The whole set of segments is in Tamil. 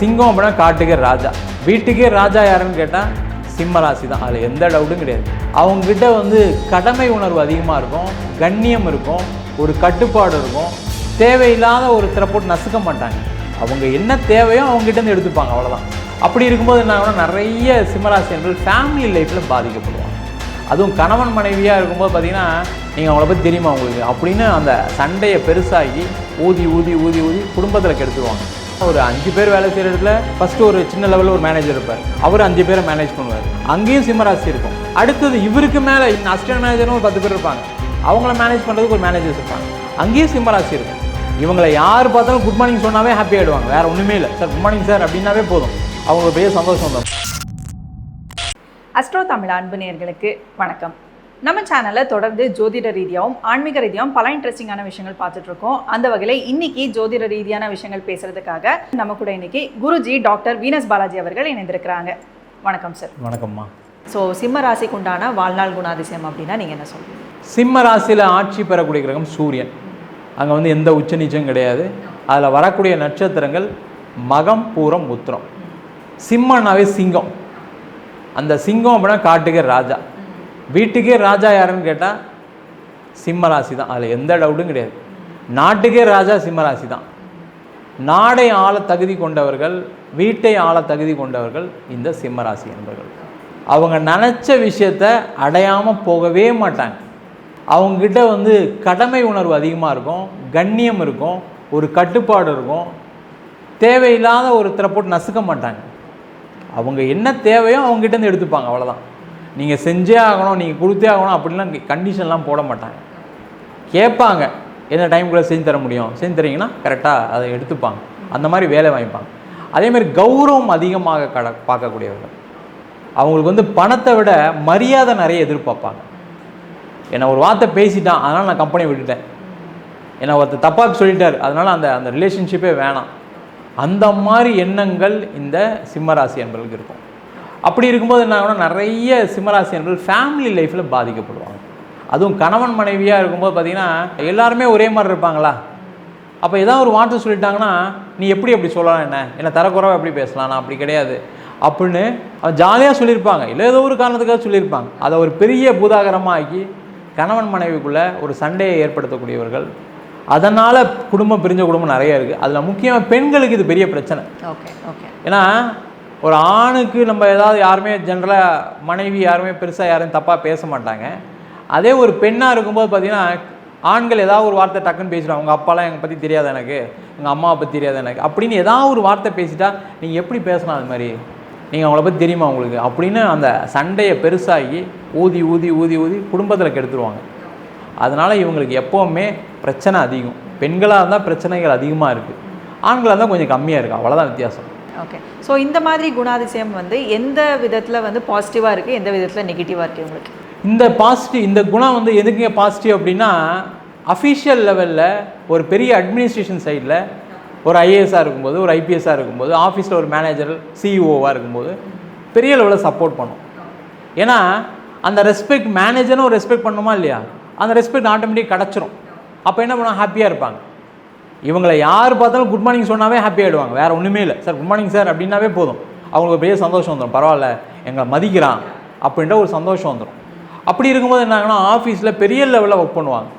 சிங்கம் அப்படின்னா காட்டுக்கே ராஜா. வீட்டுக்கே ராஜா யாருன்னு கேட்டால் சிம்ம ராசி தான். அதில் எந்த டவுட்டும் கிடையாது. அவங்கக்கிட்ட வந்து கடமை உணர்வு அதிகமாக இருக்கும் கண்ணியம் இருக்கும் ஒரு கட்டுப்பாடு இருக்கும். தேவையில்லாத ஒரு போட்டு நசுக்க மாட்டாங்க. அவங்க என்ன தேவையோ அவங்ககிட்டருந்து எடுத்துப்பாங்க அவ்வளோதான் அப்படி இருக்கும்போது என்ன ஆகும்னா நிறைய சிம்மராசி என்பது ஃபேமிலி லைஃப்பில் பாதிக்கப்படுவாங்க. அதுவும் கணவன் மனைவியாக இருக்கும்போது பார்த்தீங்கன்னா நீங்கள் அவங்கள பற்றி தெரியுமா உங்களுக்கு? அப்படின்னு அந்த சண்டையை பெருசாகி ஊதி ஊதி ஊதி ஊதி குடும்பத்தில் கெடுத்துருவாங்க. ஒரு அஞ்சு பேர் வேலை செய்கிற இடத்துல ஃபஸ்ட்டு ஒரு சின்ன லெவலில் ஒரு மேனேஜர் இருப்பார். அவர் அஞ்சு பேரை மேனேஜ் பண்ணுவார். அங்கேயும் சிம்மராசி இருக்கும். அடுத்தது இவருக்கு மேலே அசிஸ்டன்ட் மேனேஜரும் ஒரு பத்து பேர் இருப்பாங்க. அவங்கள மேனேஜ் பண்ணுறதுக்கு ஒரு மேனேஜர்ஸ் இருப்பாங்க. அங்கேயும் சிம்மராசி இருக்கும். இவங்களை யார் பார்த்தாலும் குட் மார்னிங் சொன்னாவே ஹாப்பி ஆகிடுவாங்க வேறு ஒன்றுமே இல்லை. சார் குட் மார்னிங் சார் அப்படின்னாவே போதும். அவங்களுக்கு பெரிய சந்தோஷம் தான். அஸ்ட்ரோ தமிழ் அன்பு நேர்களுக்கு வணக்கம். நம்ம சேனலில் தொடர்ந்து ஜோதிட ரீதியாகவும் ஆன்மீக ரீதியாகவும் பல இன்ட்ரெஸ்டிங்கான விஷயங்கள் பார்த்துட்டு இருக்கோம் அந்த வகையில் இன்னைக்கு ஜோதிட ரீதியான விஷயங்கள் பேசுறதுக்காக நம்ம கூட இன்னைக்கு குருஜி டாக்டர் வீனஸ் பாலாஜி அவர்கள் இணைந்திருக்கிறாங்க. வணக்கம் சார் வணக்கம்மா. ஸோ சிம்ம ராசிக்கு உண்டான வாழ்நாள் குணாதிசயம் அப்படின்னா நீங்கள் என்ன சொல்றீங்க? சிம்ம ராசியில் ஆட்சி பெறக்கூடிய கிரகம் சூரியன். அங்கே வந்து எந்த உச்ச நீச்சம் கிடையாது. அதில் வரக்கூடிய நட்சத்திரங்கள் மகம் பூரம் உத்திரம். சிம்மனாவே சிங்கம். அந்த சிங்கம் அப்படின்னா காட்டுக்கே ராஜா. வீட்டுக்கே ராஜா யாருன்னு கேட்டால் சிம்மராசி தான் அதில் எந்த டவுட்டும் கிடையாது. நாட்டுக்கே ராஜா சிம்மராசி தான் நாடை ஆள தகுதி கொண்டவர்கள் வீட்டை ஆள தகுதி கொண்டவர்கள் இந்த சிம்மராசி என்பவர்கள் அவங்க நினச்ச விஷயத்த அடையாமல் போகவே மாட்டாங்க. அவங்கக்கிட்ட வந்து கடமை உணர்வு அதிகமாக இருக்கும் கண்ணியம் இருக்கும் ஒரு கட்டுப்பாடு இருக்கும். தேவையில்லாத ஒரு போட்டு நசுக்க மாட்டாங்க. அவங்க என்ன தேவையோ அவங்ககிட்ட இருந்து எடுத்துப்பாங்க அவ்வளோதான் நீங்கள் செஞ்சே ஆகணும் நீங்கள் கொடுத்தே ஆகணும் அப்படிலாம் கண்டிஷன்லாம் போட மாட்டாங்க. கேட்பாங்க என்ன டைமுக்குள்ளே செஞ்சு தர முடியும்? செஞ்சு தரீங்கன்னா கரெக்டாக அதை எடுத்துப்பாங்க. அந்த மாதிரி வேலை வாங்கிப்பாங்க அதே மாதிரி கௌரவம் அதிகமாக கட பார்க்கக்கூடியவர்கள். அவங்களுக்கு வந்து பணத்தை விட மரியாதை நிறைய எதிர்பார்ப்பாங்க. என்னை ஒரு வார்த்தை பேசிட்டான் அதனால் நான் கம்பெனி விட்டுட்டேன். என்னை ஒருத்தர் தப்பாக சொல்லிட்டார் அதனால் அந்த அந்த ரிலேஷன்ஷிப்பே வேணாம். அந்த மாதிரி எண்ணங்கள் இந்த சிம்மராசி என்பவர்களுக்கு இருக்கும். அப்படி இருக்கும்போது என்ன ஆகும்னா நிறைய சிம்மராசி என்பர்கள் ஃபேமிலி லைஃப்பில் பாதிக்கப்படுவாங்க. அதுவும் கணவன் மனைவியாக இருக்கும்போது பார்த்தீங்கன்னா எல்லாருமே ஒரே மாதிரி இருப்பாங்களா? அப்போ ஏதாவது ஒரு வார்த்தை சொல்லிட்டாங்கன்னா நீ எப்படி அப்படி சொல்லலாம் என்ன? என்ன தரக்குறவா எப்படி பேசலாம்? நான் அப்படி கிடையாது. அப்படின்னு அவன் ஜாலியாக சொல்லியிருப்பாங்க. இல்லை ஏதோ ஒரு காரணத்துக்காக சொல்லியிருப்பாங்க. அதை ஒரு பெரிய பூதாகரமாக ஆக்கி கணவன் மனைவிக்குள்ளே ஒரு சண்டையை ஏற்படுத்தக்கூடியவர்கள். அதனால் குடும்பம் பிரிஞ்ச குடும்பம் நிறைய இருக்குது அதில் முக்கியமாக பெண்களுக்கு இது பெரிய பிரச்சனை. ஓகே ஓகே ஏன்னா ஒரு ஆணுக்கு நம்ம ஏதாவது யாருமே ஜென்ரலாக மனைவி யாருமே பெருசாக யாரும் தப்பாக பேச மாட்டாங்க. அதே ஒரு பெண்ணாக இருக்கும்போது பார்த்தீங்கன்னா ஆண்கள் ஏதாவது ஒரு வார்த்தை டக்குன்னு பேசிடுவாங்க. உங்கள் அப்பாலாம் எங்களை பற்றி தெரியாது எனக்கு. எங்கள் அம்மாவை பற்றி தெரியாது எனக்கு. அப்படின்னு ஏதாவது ஒரு வார்த்தை பேசிட்டா நீங்கள் எப்படி பேசலாம் அது மாதிரி? நீங்கள் அவங்கள பற்றி தெரியுமா உங்களுக்கு? அப்படின்னு அந்த சண்டையை பெருசாகி ஊதி ஊதி ஊதி ஊதி குடும்பத்தில் கெடுத்துருவாங்க. அதனால் இவங்களுக்கு எப்போவுமே பிரச்சனை அதிகம். பெண்களாக இருந்தால் பிரச்சனைகள் அதிகமாக இருக்குது ஆண்களாக இருந்தால் கொஞ்சம் கம்மியாக இருக்குது அவ்வளோதான் வித்தியாசம். ஓகே ஸோ இந்த மாதிரி குணாதிசயம் வந்து எந்த விதத்தில் வந்து பாசிட்டிவாக இருக்குது எந்த விதத்தில் நெகட்டிவாக இருக்குது உங்களுக்கு? இந்த பாசிட்டிவ் இந்த குணம் வந்து எதுக்குங்க பாசிட்டிவ் அப்படின்னா அஃபிஷியல் லெவலில் ஒரு பெரிய அட்மினிஸ்ட்ரேஷன் சைடில் ஒரு ஐஏஎஸ்ஸாக இருக்கும்போது ஒரு ஐபிஎஸ்ஸாக இருக்கும்போது ஆஃபீஸில் ஒரு மேனேஜர் சிஇஓவாக இருக்கும்போது பெரிய லெவலில் சப்போர்ட் பண்ணும். ஏன்னா அந்த ரெஸ்பெக்ட் மேனேஜரும் ரெஸ்பெக்ட் பண்ணுமா இல்லையா? அந்த ரெஸ்பெக்ட் ஆட்டோமேட்டிக் கிடச்சிரும். அப்போ என்ன பண்ணுவாங்க? ஹாப்பியாக இருப்பாங்க. இவங்களை யார் பார்த்தாலும் குட் மார்னிங் சொன்னாவே ஹாப்பி ஆகிடுவாங்க வேறு ஒன்றுமே இல்லை. சார் குட் மார்னிங் சார் அப்படின்னாவே போதும். அவங்களுக்கு பெரிய சந்தோஷம் வந்துடும் பரவாயில்ல எங்களை மதிக்கிறான் அப்படின்ற ஒரு சந்தோஷம் வந்துடும் அப்படி இருக்கும்போது என்னாங்கன்னா ஆஃபீஸில் பெரிய லெவலில் ஒர்க் பண்ணுவாங்க.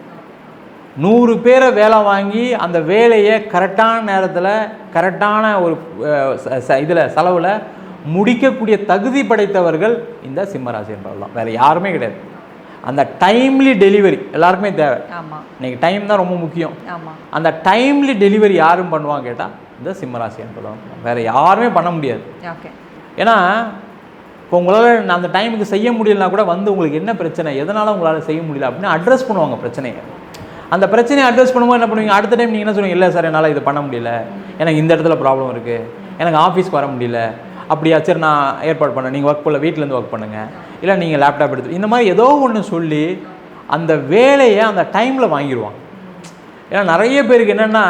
நூறு பேரை வேலை வாங்கி அந்த வேலையை கரெக்டான நேரத்தில் கரெக்டான ஒரு இதில் செலவில் முடிக்கக்கூடிய தகுதி படைத்தவர்கள் இந்த சிம்மராசி என்பவர்கள் வேறு யாருமே கிடையாது. அந்த டைம்லி டெலிவரி எல்லாருக்குமே தேவை. இன்னைக்கு டைம் தான் ரொம்ப முக்கியம். அந்த டைம்லி டெலிவரி யாரும் பண்ணுவாங்க கேட்டால் இந்த சிம்மராசி என்பதும் வேறு யாருமே பண்ண முடியாது. ஏன்னா இப்போ உங்களால் அந்த டைமுக்கு செய்ய முடியலனா கூட வந்து உங்களுக்கு என்ன பிரச்சனை எதனால் உங்களால் செய்ய முடியல அப்படின்னு அட்ரஸ் பண்ணுவாங்க பிரச்சனையை. அந்த பிரச்சனையை அட்ரஸ் பண்ணும்போது என்ன பண்ணுவீங்க? அடுத்த டைம் நீங்கள் என்ன சொல்லுவீங்க? இல்லை சார் என்னால் இது பண்ண முடியல. எனக்கு இந்த இடத்துல ப்ராப்ளம் இருக்குது எனக்கு ஆஃபீஸ்க்கு வர முடியல. அப்படியா சரி நான் ஏற்பாடு பண்ணேன் நீங்கள் ஒர்க் பண்ணல வீட்டிலேருந்து ஒர்க் பண்ணுங்கள் இல்லை நீங்கள் லேப்டாப் எடுத்து இந்த மாதிரி ஏதோ ஒன்று சொல்லி அந்த வேலையை அந்த டைமில் வாங்கிடுவாங்க ஏன்னா நிறைய பேருக்கு என்னென்னா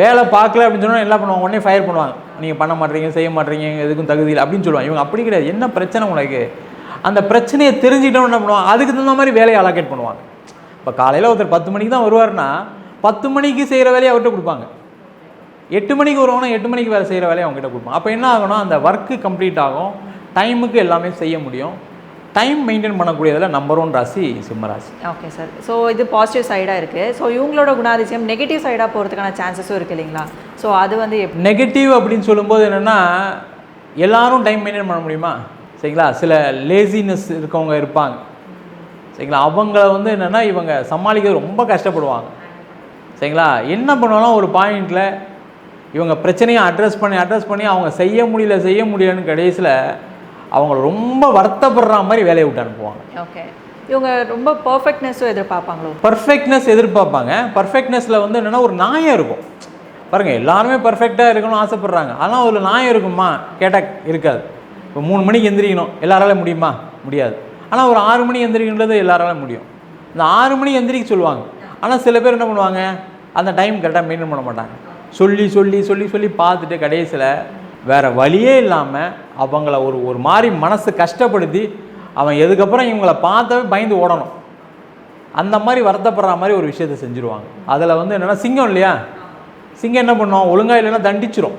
வேலை பார்க்கல அப்படின்னு சொன்னால் என்ன பண்ணுவாங்க? உடனே ஃபயர் பண்ணுவாங்க. நீங்கள் பண்ண மாட்டீங்க செய்ய மாட்டீங்க எதுக்கும் தகுதி இல்லை அப்படின்னு சொல்லுவாங்க. இவங்க அப்படி கிடையாது. என்ன பிரச்சனை உனக்கு? அந்த பிரச்சனையை தெரிஞ்சுக்கிட்டோம் என்ன பண்ணுவாங்க அதுக்கு தகுந்த மாதிரி வேலையை அலோகேட் பண்ணுவாங்க. இப்போ காலையில் ஒருத்தர் பத்து மணிக்கு தான் வருவார்னா பத்து மணிக்கு செய்கிற வேலையை அவர்கிட்ட கொடுப்பாங்க. எட்டு மணிக்கு வருவாங்கன்னா எட்டு மணிக்கு வேலை செய்கிற வேலையை அவங்ககிட்ட கொடுப்பாங்க அப்போ என்ன ஆகணும்? அந்த ஒர்க்கு கம்ப்ளீட் ஆகும். டைமுக்கு எல்லாமே செய்ய முடியும். டைம் மெயின்டைன் பண்ணக்கூடியதில் நம்பர் ஒன் ராசி சிம்ம ராசி. ஓகே சார் ஸோ இது பாசிட்டிவ் சைடாக இருக்குது ஸோ இவங்களோட குணாதிசயம் நெகட்டிவ் சைடாக போகிறதுக்கான சான்சஸும் இருக்குது இல்லைங்களா? ஸோ அது வந்து நெகட்டிவ் அப்படின்னு சொல்லும்போது என்னென்னா எல்லாரும் டைம் மெயின்டைன் பண்ண முடியுமா? சரிங்களா? சில லேசினஸ் இருக்கவங்க இருப்பாங்க. சரிங்களா? அவங்கள வந்து என்னென்னா இவங்க சமாளிக்கிறது ரொம்ப கஷ்டப்படுவாங்க. சரிங்களா? என்ன பண்ணுவாலும் ஒரு பாயிண்டில் இவங்க பிரச்சனையை அட்ரஸ் பண்ணி அட்ரஸ் பண்ணி அவங்க செய்ய முடியல செய்ய முடியலன்னு கடைசியில் அவங்க ரொம்ப வருத்தப்படுற மாதிரி வேலையை விட்டு அனுப்புவாங்க. ஓகே இவங்க ரொம்ப பர்ஃபெக்ட்னஸும் எதிர்பார்ப்பாங்களோ? பர்ஃபெக்ட்னஸ் எதிர்பார்ப்பாங்க. பர்ஃபெக்ட்னஸில் வந்து என்னென்னா ஒரு நியாயம் இருக்கும். பாருங்கள் எல்லாருமே பர்ஃபெக்டாக இருக்கணும்னு ஆசைப்பட்றாங்க. ஆனால் ஒரு நியாயம் இருக்குமா? கேட்டால் இருக்காது. இப்போ மூணு மணிக்கு எந்திரிக்கணும். எல்லாரால முடியுமா? முடியாது. ஆனால் ஒரு ஆறு மணி எந்திரிக்கின்றது எல்லாரால முடியும். இந்த ஆறு மணி எந்திரிக்க சொல்லுவாங்க. ஆனால் சில பேர் என்ன பண்ணுவாங்க? அந்த டைம் கரெக்டாக மெயின்டைன் பண்ண மாட்டாங்க. சொல்லி சொல்லி சொல்லி சொல்லி பார்த்துட்டு கடைசியில் வேறு வழியே இல்லாமல் அவங்கள ஒரு ஒரு மாதிரி மனசு கஷ்டப்படுத்தி அவன் எதுக்கப்புறம் இவங்களை பார்த்தவே பயந்து ஓடணும். அந்த மாதிரி வருத்தப்படுற மாதிரி ஒரு விஷயத்தை செஞ்சுருவாங்க. அதில் வந்து என்னென்னா சிங்கம் இல்லையா? சிங்கம் என்ன பண்ணும்? ஒழுங்காக இல்லைன்னா தண்டிச்சிரும்.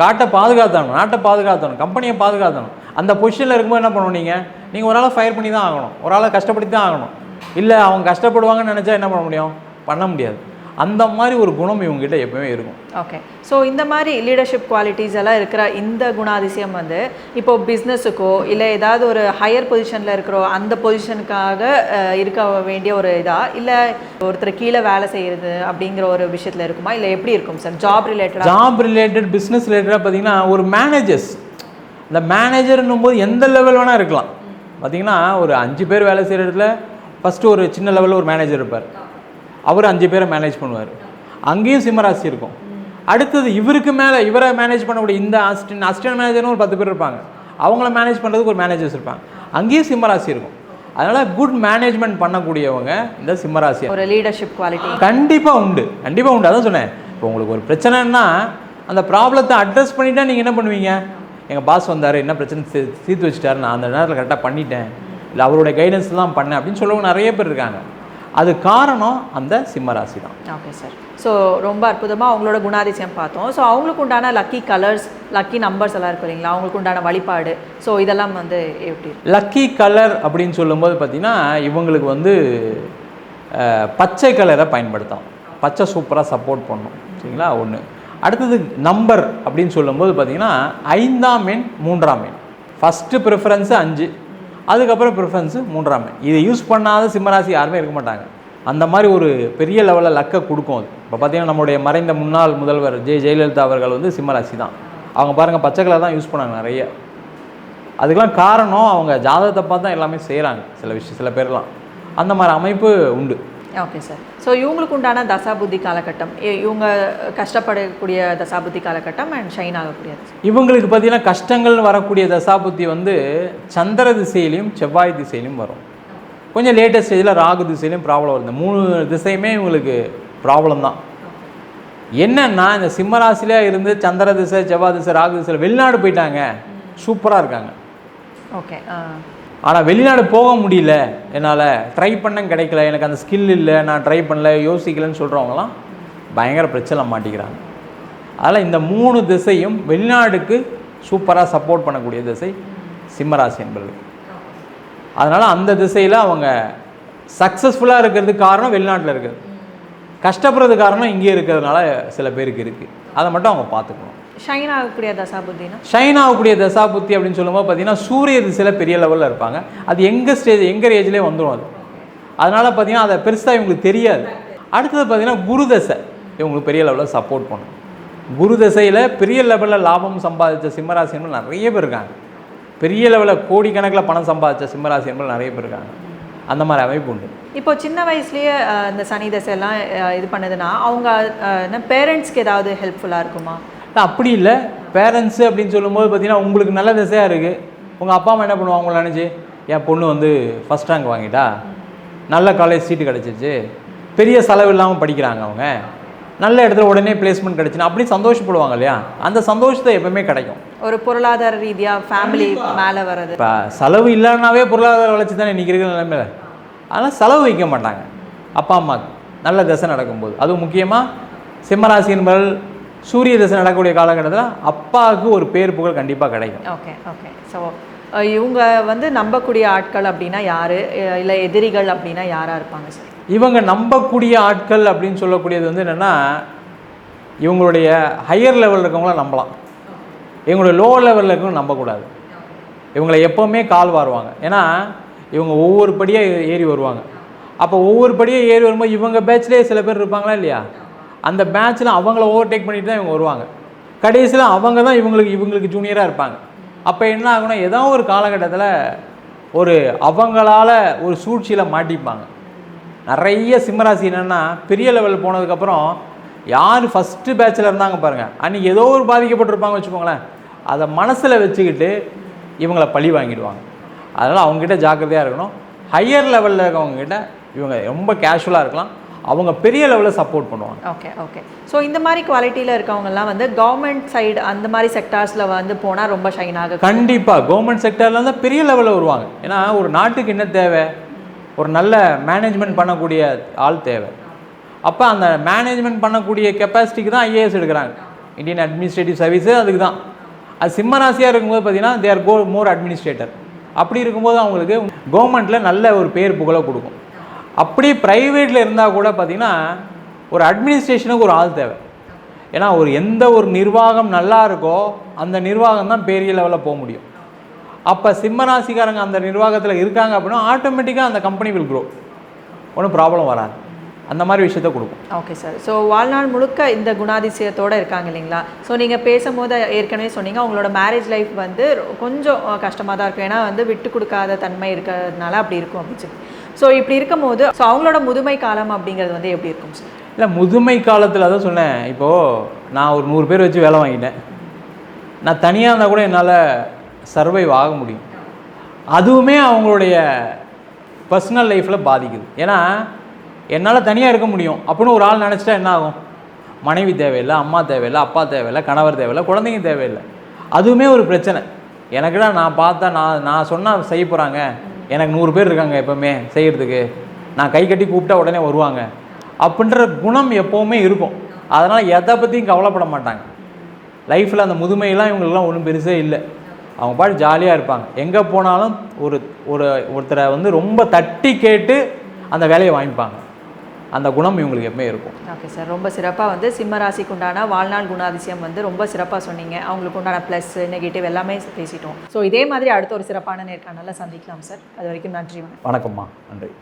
காட்டை பாதுகாத்தணும் நாட்டை பாதுகாத்தணும் கம்பெனியை பாதுகாத்தணும். அந்த பொசிஷனில் இருக்கும்போது என்ன பண்ணுவோம் நீங்கள் நீங்கள் ஒரு ஆளை ஃபயர் பண்ணி தான் ஆகணும். ஒரு ஆளை கஷ்டப்படுத்தி தான் ஆகணும். இல்லை அவங்க கஷ்டப்படுவாங்கன்னு நினச்சா என்ன பண்ண முடியும்? பண்ண முடியாது. அந்த மாதிரி ஒரு குணம் இவங்ககிட்ட எப்பவுமே இருக்கும். ஓகே ஸோ இந்த மாதிரி லீடர்ஷிப் குவாலிட்டிஸ் எல்லாம் இருக்கிற இந்த குணாதிசயம் வந்து இப்போ பிஸ்னஸுக்கோ இல்லை ஏதாவது ஒரு ஹையர் பொசிஷனில் இருக்கிறோ அந்த பொசிஷனுக்காக இருக்க வேண்டிய ஒரு இதா? இல்லை ஒருத்தர் கீழே வேலை செய்கிறது அப்படிங்கிற ஒரு விஷயத்தில் இருக்குமா? இல்லை எப்படி இருக்கும் சார் ஜாப் ரிலேட்டடாக ஜாப் ரிலேட்டட் பிஸ்னஸ் ரிலேட்டடாக பார்த்தீங்கன்னா ஒரு மேனேஜர்ஸ் இந்த மேனேஜர்னும் போது எந்த லெவல் வேணால் இருக்கலாம். பார்த்தீங்கன்னா ஒரு அஞ்சு பேர் வேலை செய்கிற இடத்துல ஃபஸ்ட்டு ஒரு சின்ன லெவலில் ஒரு மேனேஜர் இருப்பார். அவர் அஞ்சு பேரை மேனேஜ் பண்ணுவார். அங்கேயும் சிம்மராசி இருக்கும். அடுத்தது இவருக்கு மேலே இவரை மேனேஜ் பண்ணக்கூடிய இந்த அசிஸ்டன்ட் அசிஸ்டன்ட் மேனேஜர்னு ஒரு பத்து பேர் இருப்பாங்க. அவங்கள மேனேஜ் பண்ணுறதுக்கு ஒரு மேனேஜர்ஸ் இருப்பாங்க. அங்கேயும் சிம்மராசி இருக்கும். அதனால் குட் மேனேஜ்மெண்ட் பண்ணக்கூடியவங்க இந்த சிம்மராசி. ஒரு லீடர்ஷிப் குவாலிட்டி கண்டிப்பாக உண்டு. கண்டிப்பாக உண்டு. அதான் சொன்னேன். இப்போ உங்களுக்கு ஒரு பிரச்சனைன்னா அந்த ப்ராப்ளத்தை அட்ரஸ் பண்ணிட்டா நீங்கள் என்ன பண்ணுவீங்க? எங்கள் பாஸ் வந்தார் என்ன பிரச்சனை தீர்த்து வச்சுட்டாரு நான் அந்த நேரத்தில் கரெக்டாக பண்ணிட்டேன். இல்லை அவருடைய கைடன்ஸ் தான் பண்ணேன் அப்படின்னு சொல்லவங்க நிறைய பேர் இருக்காங்க. அது காரணம் அந்த சிம்மராசி தான் ஓகே சார் ஸோ ரொம்ப அற்புதமாக அவங்களோட குணாதிசயம் பார்த்தோம். ஸோ அவங்களுக்கு உண்டான லக்கி கலர்ஸ் லக்கி நம்பர்ஸ் எல்லாம் இருக்கும் இல்லைங்களா? அவங்களுக்கு உண்டான வழிபாடு. ஸோ இதெல்லாம் வந்து எப்படி லக்கி கலர் அப்படின்னு சொல்லும்போது பார்த்தீங்கன்னா இவங்களுக்கு வந்து பச்சை கலரை பயன்படுத்தலாம். பச்சை சூப்பராக சப்போர்ட் பண்ணும். சரிங்களா? ஒன்று அடுத்தது நம்பர் அப்படின்னு சொல்லும்போது பார்த்தீங்கன்னா ஐந்தாம் எண் மூன்றாம் எண். ஃபஸ்ட்டு ப்ரிஃபரன்ஸு அஞ்சு. அதுக்கப்புறம் ப்ரிஃபரன்ஸு மூன்றாம். இதை யூஸ் பண்ணாத சிம்மராசி யாருமே இருக்க மாட்டாங்க. அந்த மாதிரி ஒரு பெரிய லெவலில் லக்கை கொடுக்கும் அது. இப்போ பார்த்தீங்கன்னா நம்மளுடைய மறைந்த முன்னாள் முதல்வர் ஜெய ஜெயலலிதா அவர்கள் வந்து சிம்மராசி தான். அவங்க பாருங்கள் பச்சை கலர் தான் யூஸ் பண்ணாங்க நிறைய. அதுக்கெல்லாம் காரணம் அவங்க ஜாதகத்தை பார்த்து தான் எல்லாமே செய்கிறாங்க சில விஷயம் சில பேர்லாம். அந்த மாதிரி அமைப்பு உண்டு. ஓகே சார் ஸோ இவங்களுக்கு உண்டான தசாபுத்தி காலகட்டம் இவங்க கஷ்டப்படக்கூடிய தசாபுத்தி காலகட்டம் அண்ட் ஷைன் ஆகக்கூடியது. இவங்களுக்கு பார்த்தீங்கன்னா கஷ்டங்கள் வரக்கூடிய தசாபுத்தி வந்து சந்திர திசையிலையும் செவ்வாய் திசையிலையும் வரும். கொஞ்சம் லேட்டஸ்ட் ஸ்டேஜில் ராகு திசையிலையும் ப்ராப்ளம் வருது. மூணு திசையுமே இவங்களுக்கு ப்ராப்ளம் தான். என்னன்னா இந்த சிம்மராசிலே இருந்து சந்திர திசை செவ்வாய் திசை ராகு திசையில் வெளிநாடு போயிட்டாங்க. சூப்பராக இருக்காங்க. ஓகே ஆனால் வெளிநாடு போக முடியல. என்னால் ட்ரை பண்ண கிடைக்கல. எனக்கு அந்த ஸ்கில் இல்லை நான் ட்ரை பண்ணல யோசிக்கலைன்னு சொல்கிறவங்களாம் பயங்கர பிரச்சனை மாட்டிக்கிறாங்க. அதனால் இந்த மூணு திசையும் வெளிநாடுக்கு சூப்பராக சப்போர்ட் பண்ணக்கூடிய திசை சிம்மராசி என்பவர்கள் அதனால் அந்த திசையில் அவங்க சக்ஸஸ்ஃபுல்லாக இருக்கிறதுக்கு காரணம் வெளிநாட்டில் இருக்கிறது கஷ்டப்படுறது காரணம் இங்கே இருக்கிறதுனால சில பேருக்கு இருக்குது அதை மட்டும் அவங்க பார்த்துக்கணும். ஷைன் ஆகக்கூடிய தசாபுத்தினா? ஷைன் ஆகக்கூடிய தசாபுத்தி அப்படின்னு சொல்லும்போது பார்த்தீங்கன்னா சூரிய திசையில் பெரிய லெவலில் இருப்பாங்க. அது எங்கள் ஸ்டேஜ் எங்கள் ஏஜ்லேயே வந்துடும் அது. அதனால் பார்த்தீங்கன்னா அதை பெருசாக இவங்களுக்கு தெரியாது. அடுத்தது பார்த்தீங்கன்னா குரு தசை. இவங்களுக்கு பெரிய லெவலில் சப்போர்ட் பண்ணும். குரு தசையில் பெரிய லெவலில் லாபம் சம்பாதிச்ச சிம்மராசிகள் நிறைய பேர் இருக்காங்க. பெரிய லெவலில் கோடிக்கணக்கில் பணம் சம்பாதிச்ச சிம்மராசிகள் நிறைய பேர் இருக்காங்க. அந்த மாதிரி அமைப்பு உண்டு. இப்போ சின்ன வயசுலயே இந்த சனி தசையெல்லாம் அஹ், இது பண்ணுதுன்னா அவங்க பேரண்ட்ஸ்க்கு ஏதாவது ஹெல்ப்ஃபுல்லாக இருக்குமா? அப்படி இல்லை. பேரண்ட்ஸு அப்படின்னு சொல்லும்போது பார்த்தீங்கன்னா உங்களுக்கு நல்ல திசையாக இருக்குது உங்கள் அப்பா அம்மா என்ன பண்ணுவாங்க உங்களை நினச்சி? என் பொண்ணு வந்து ஃபஸ்ட் ரேங்க் வாங்கிட்டா? நல்ல காலேஜ் சீட்டு கிடச்சிச்சு. பெரிய செலவு இல்லாமல் படிக்கிறாங்க அவங்க. நல்ல இடத்துல உடனே பிளேஸ்மெண்ட் கிடச்சினா அப்படி சந்தோஷப்படுவாங்க இல்லையா? அந்த சந்தோஷத்தை எப்பவுமே கிடைக்கும். ஒரு பொருளாதார ரீதியா ஃபேமிலி மேலே வர்றது. இப்போ செலவு இல்லைன்னாவே பொருளாதார வளர்ச்சி தானே இன்றைக்கி இருக்கிற நிலைமையில. அதனால் செலவு வைக்க மாட்டாங்க. அப்பா அம்மாவுக்கு நல்ல தசை நடக்கும்போது. அதுவும் முக்கியமாக சிம்மராசி என்பவர்கள் சூரிய தசை நடக்கக்கூடிய காலகட்டத்தில் அப்பாவுக்கு ஒரு பேர் புகழ் கண்டிப்பாக கிடைக்கும். ஓகே ஓகே ஸோ இவங்க வந்து நம்பக்கூடிய ஆட்கள் அப்படின்னா யாரு? இல்லை எதிரிகள் அப்படின்னா யாரா இருப்பாங்க சார் இவங்க நம்பக்கூடிய ஆட்கள் அப்படின்னு சொல்லக்கூடியது வந்து என்னென்னா இவங்களுடைய ஹையர் லெவலில் இருக்கவங்கள நம்பலாம். இவங்களுடைய லோ லெவலில் இருக்கவங்க நம்பக்கூடாது. இவங்களை எப்போவுமே கால் வாருவாங்க. ஏன்னா இவங்க ஒவ்வொரு படியாக ஏறி வருவாங்க. அப்போ ஒவ்வொரு படியாக ஏறி வரும்போது இவங்க பேட்ச்லேயே சில பேர் இருப்பாங்களா இல்லையா? அந்த பேட்ச்சில் அவங்கள ஓவர்டேக் பண்ணிட்டு தான் இவங்க வருவாங்க. கடைசியில் அவங்க தான் இவங்களுக்கு இவங்களுக்கு ஜூனியராக இருப்பாங்க. அப்போ என்ன ஆகும்னா ஏதோ ஒரு காலகட்டத்தில் ஒரு அவங்களால ஒரு சூழ்ச்சியில் மாட்டிப்பாங்க. நிறைய சிம்மராசி என்னென்னா பெரிய லெவல் போனதுக்கப்புறம் யார் ஃபஸ்ட்டு பேட்சில் இருந்தாங்க பாருங்கள் அன்றைக்கி ஏதோ ஒரு பாதிக்கப்பட்டிருப்பாங்க வச்சுக்கோங்களேன். அதை மனசில் வச்சுக்கிட்டு இவங்களை பழி வாங்கிடுவாங்க. அதனால் அவங்ககிட்ட ஜாக்கிரதையாக இருக்கணும். ஹையர் லெவலில் இருக்கவங்ககிட்ட இவங்க ரொம்ப கேஷுவலாக இருக்கலாம். அவங்க பெரிய லெவலில் சப்போர்ட் பண்ணுவாங்க. ஓகே ஓகே ஸோ இந்த மாதிரி குவாலிட்டியில் இருக்கவங்கலாம் வந்து கவர்மெண்ட் சைடு அந்த மாதிரி செக்டார்ஸில் வந்து போனால் ரொம்ப ஷைன் ஆக கண்டிப்பாக கவர்மெண்ட் செக்டரில் இருந்தால் பெரிய லெவலில் வருவாங்க. ஏன்னா ஒரு நாட்டுக்கு என்ன தேவை? ஒரு நல்ல மேனேஜ்மெண்ட் பண்ணக்கூடிய ஆள் தேவை. அப்போ அந்த மேனேஜ்மெண்ட் பண்ணக்கூடிய கெப்பாசிட்டிக்கு தான் ஐஏஎஸ் எடுக்கிறாங்க. இந்தியன் அட்மினிஸ்ட்ரேட்டிவ் சர்வீஸு அதுக்கு தான். அது சிம்ம ராசியாக இருக்கும்போது பார்த்தீங்கன்னா தேர் கோ மோர் அட்மினிஸ்ட்ரேட்டர் அப்படி இருக்கும்போது அவங்களுக்கு கவர்மெண்ட்டில் நல்ல ஒரு பேர் புகழை கொடுக்கும். அப்படி ப்ரைவேட்டில் இருந்தால் கூட பார்த்திங்கன்னா ஒரு அட்மினிஸ்ட்ரேஷனுக்கு ஒரு ஆள் தேவை. ஏன்னா ஒரு எந்த ஒரு நிர்வாகம் நல்லா இருக்கோ அந்த நிர்வாகம் தான் பெரிய லெவலில் போக முடியும். அப்போ சிம்மராசிக்காரங்க அந்த நிர்வாகத்தில் இருக்காங்க அப்படின்னா ஆட்டோமேட்டிக்காக அந்த கம்பெனி வில் க்ரோ ஒன்றும் ப்ராப்ளம் வராது. அந்த மாதிரி விஷயத்த கொடுக்கும். ஓகே சார் ஸோ வாழ்நாள் முழுக்க இந்த குணாதிசயத்தோடு இருக்காங்க இல்லைங்களா? ஸோ நீங்கள் பேசும்போது ஏற்கனவே சொன்னீங்க உங்களோட மேரேஜ் லைஃப் வந்து கொஞ்சம் கஷ்டமாக தான் இருக்கும். ஏன்னா வந்து விட்டு கொடுக்காத தன்மை இருக்கிறதுனால அப்படி இருக்கும் அப்படின்னு சொல்லி. ஸோ இப்படி இருக்கும்போது ஸோ அவங்களோட முதுமை காலம் அப்படிங்கிறது வந்து எப்படி இருக்கும் சார் இல்லை முதுமை காலத்தில் தான் சொன்னேன். இப்போது நான் ஒரு நூறு பேர் வச்சு வேலை வாங்கிட்டேன். நான் தனியாக இருந்தால் கூட என்னால் சர்வைவ் ஆக முடியும். அதுவுமே அவங்களுடைய பர்சனல் லைஃப்பில் பாதிக்குது. ஏன்னா என்னால் தனியாக இருக்க முடியும். அப்படின்னு ஒரு ஆள் நினச்சிட்டா என்ன ஆகும்? மனைவி தேவையில்லை அம்மா தேவையில்லை அப்பா தேவையில்லை கணவர் தேவையில்லை குழந்தைங்க தேவையில்லை. அதுவுமே ஒரு பிரச்சனை. எனக்குடா நான் பார்த்தா நான் நான் சொன்னால் செய்ய போகிறாங்க எனக்கு நூறு பேர் இருக்காங்க எப்போவுமே செய்கிறதுக்கு நான் கை கட்டி கூப்பிட்டா உடனே வருவாங்க. அப்படின்ற குணம் எப்போவுமே இருக்கும். அதனால் எதை பற்றியும் கவலைப்பட மாட்டாங்க. லைஃப்பில் அந்த முதுமையெல்லாம் இவங்களுக்குலாம் ஒன்றும் பெருசே இல்லை. அவங்க பாட்டு ஜாலியாக இருப்பாங்க. எங்கே போனாலும் ஒரு ஒரு ஒருத்தரை வந்து ரொம்ப தட்டி கேட்டு அந்த வேலையை வாங்கிப்பாங்க. அந்த குணம் இவங்களுக்கு எப்பவுமே இருக்கும். ஓகே சார் ரொம்ப சிறப்பாக வந்து சிம்ம ராசிக்கு உண்டான வாழ்நாள் குணாதிசயம் வந்து ரொம்ப சிறப்பாக சொன்னீங்க. அவங்களுக்கு உண்டான ப்ளஸ் நெகட்டிவ் எல்லாமே பேசிட்டோம். ஸோ இதே மாதிரி அடுத்த ஒரு சிறப்பான நேர்காணலில் சந்திக்கலாம் சார் அது வரைக்கும் நன்றி வணக்கம். வணக்கம்மா. நன்றி.